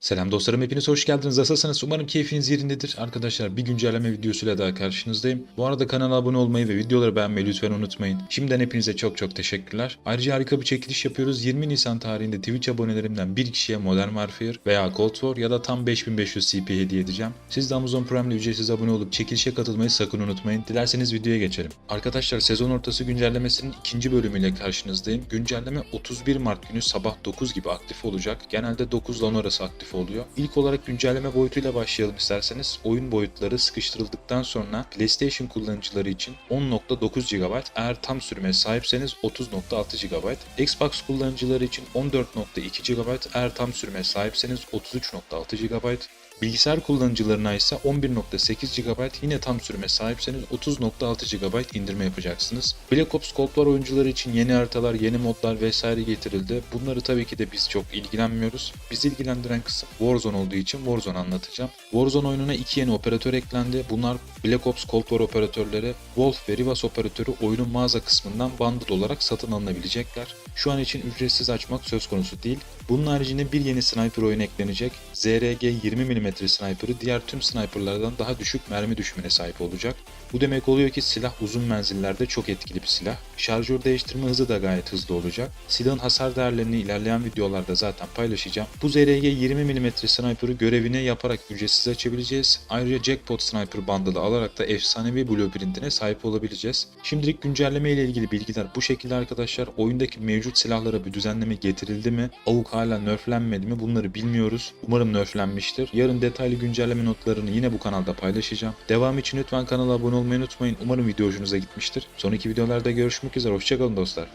Selam dostlarım hepiniz hoş geldiniz. Nasılsınız? Umarım keyfiniz yerindedir. Arkadaşlar bir güncelleme videosuyla daha karşınızdayım. Bu arada kanala abone olmayı ve videoları beğenmeyi lütfen unutmayın. Şimdiden hepinize çok çok teşekkürler. Ayrıca harika bir çekiliş yapıyoruz. 20 Nisan tarihinde Twitch abonelerimden bir kişiye Modern Warfare veya Cold War ya da tam 5500 CP hediye edeceğim. Siz de Amazon Prime ile ücretsiz abone olup çekilişe katılmayı sakın unutmayın. Dilerseniz videoya geçelim. Arkadaşlar sezon ortası güncellemesinin ikinci bölümüyle karşınızdayım. Güncelleme 31 Mart günü sabah 9 gibi aktif olacak. Genelde 9 ile 10 arası aktif oluyor. İlk olarak güncelleme boyutuyla başlayalım isterseniz. Oyun boyutları sıkıştırıldıktan sonra PlayStation kullanıcıları için 10.9 GB, eğer tam sürüme sahipseniz 30.6 GB, Xbox kullanıcıları için 14.2 GB, eğer tam sürüme sahipseniz 33.6 GB, Bilgisayar kullanıcılarına ise 11.8 GB yine tam sürüme sahipseniz 30.6 GB indirme yapacaksınız. Black Ops Cold War oyuncuları için yeni haritalar, yeni modlar vesaire getirildi. Bunları tabii ki de biz çok ilgilenmiyoruz. Bizi ilgilendiren kısım Warzone olduğu için Warzone anlatacağım. Warzone oyununa iki yeni operatör eklendi. Bunlar Black Ops Cold War operatörleri, Wolf ve Rivas operatörü oyunun mağaza kısmından bundle olarak satın alınabilecekler. Şu an için ücretsiz açmak söz konusu değil. Bunun haricinde bir yeni sniper oyun eklenecek. ZRG 20 mm sniper'ı diğer tüm sniperlardan daha düşük mermi düşümüne sahip olacak. Bu demek oluyor ki silah uzun menzillerde çok etkili bir silah. Şarjör değiştirme hızı da gayet hızlı olacak. Silahın hasar değerlerini ilerleyen videolarda zaten paylaşacağım. Bu ZRG 20 mm sniper'ı görevini yaparak ücretsiz açabileceğiz. Ayrıca Jackpot Sniper bundle'ı alarak da efsanevi blueprintine sahip olabileceğiz. Şimdilik güncelleme ile ilgili bilgiler bu şekilde arkadaşlar. Oyundaki mevcut silahlara bir düzenleme getirildi mi? AUK hala nerflenmedi mi? Bunları bilmiyoruz. Umarım nerflenmiştir. Yarın detaylı güncelleme notlarını yine bu kanalda paylaşacağım. Devam için lütfen kanala abone olmayı unutmayın. Umarım video hoşunuza gitmiştir. Sonraki videolarda görüşmek üzere. Hoşçakalın dostlar.